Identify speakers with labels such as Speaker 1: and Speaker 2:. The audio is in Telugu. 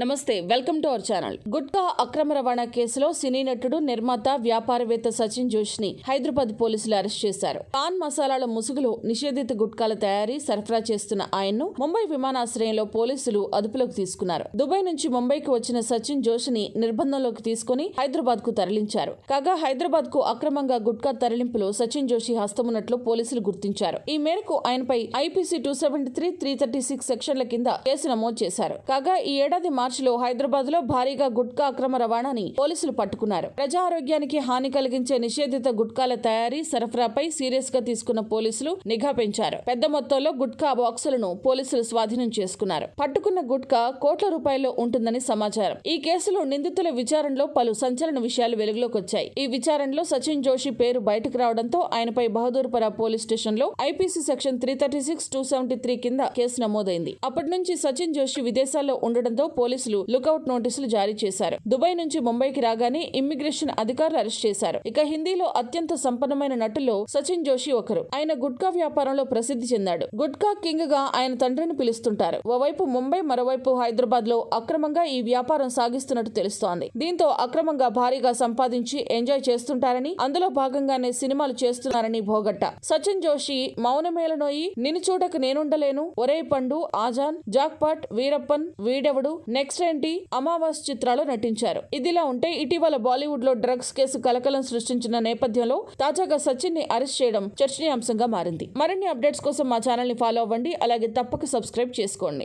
Speaker 1: నమస్తే welcome to our channel. Gutka అక్రమ రవాణా కేసులో సినీ నటుడు నిర్మాత వ్యాపారవేత్త సచిన్ జోష్ని హైదరాబాద్ పోలీసులు అరెస్ట్ చేశారు. పాన్ మసాలాల ముసుగులో నిషేధిత గుట్కాల తయారీ సరఫరా చేస్తున్న ఆయన్ను ముంబై విమానాశ్రయంలో పోలీసులు అదుపులోకి తీసుకున్నారు. దుబాయ్ నుంచి ముంబైకి వచ్చిన సచిన్ జోష్ని నిర్బంధంలోకి తీసుకుని హైదరాబాద్కు తరలించారు. కాగా హైదరాబాద్కు అక్రమంగా గుట్కా తరలింపులో సచిన్ జోషి హస్తమున్నట్లు పోలీసులు గుర్తించారు. ఈ మేరకు ఆయనపై IPC two seventy three three thirty six సెక్షన్ల కింద కేసు నమోదు చేశారు. కాగా ఈ ఏడాది మార్చిలో హైదరాబాద్లో భారీగా గుట్కా అక్రమ రవాణాని పోలీసులు పట్టుకున్నారు. ప్రజా ఆరోగ్యానికి హాని కలిగించే నిషేధిత గుట్కాల తయారీ సరఫరాపై సీరియస్గా తీసుకున్న పోలీసులు నిఘా పెంచారు. పెద్ద మొత్తంలో గుట్కా బాక్సులను పోలీసులు స్వాధీనం చేసుకున్నారు. పట్టుకున్న గుట్కా కోట్ల రూపాయల్లో ఉంటుందని సమాచారం. ఈ కేసులో నిందితుల విచారణలో పలు సంచలన విషయాలు వెలుగులోకి వచ్చాయి ఈ విచారణలో సచిన్ జోషి పేరు బయటకు రావడంతో ఆయనపై బహదూర్పుర పోలీస్ స్టేషన్లో IPC section three thirty six two seventy three కింద కేసు నమోదైంది. అప్పటి నుంచి సచిన్ జోషి విదేశాల్లో ఉండడంతో పోలీసులు లుకౌట్ నోటీసులు జారీ చేశారు. దుబాయ్ నుంచి ముంబైకి రాగానే ఇమ్మిగ్రేషన్ అధికారులు అరెస్ట్ చేశారు. ఇక హిందీలో అత్యంత సంపన్నమైన నటుల్లో సచిన్ జోషి ఒకరు. ఆయన గుట్కా వ్యాపారంలో ప్రసిద్ధి చెందాడు. గుట్కా కింగ్గా ఆయన తండ్రిని పిలుస్తుంటారు. ఓవైపు ముంబై మరోవైపు హైదరాబాద్లో అక్రమంగా ఈ వ్యాపారం సాగిస్తున్నట్టు తెలుస్తోంది. దీంతో అక్రమంగా భారీగా సంపాదించి ఎంజాయ్ చేస్తుంటారని అందులో భాగంగానే సినిమాలు చేస్తున్నారని భోగట్ట సచిన్ జోషి మౌనమేలనోయి నిన్ను చూడక నేనుండలేను ఒరే పండు ఆజాన్ జాక్పాట్ వీరప్పన్ వీడెవడు నెక్స్ట్ ఏంటి? అమావాస్ చిత్రాలు నటించారు. ఇదిలా ఉంటే ఇటీవల బాలీవుడ్లో డ్రగ్స్ కేసు కలకలం సృష్టించిన నేపథ్యంలో తాజాగా సచిన్ని అరెస్ట్ చేయడం చర్చనీయాంశంగా మారింది. మరిన్ని అప్డేట్స్ కోసం మా ఛానల్ని ఫాలో అవ్వండి. అలాగే తప్పక సబ్స్క్రైబ్ చేసుకోండి.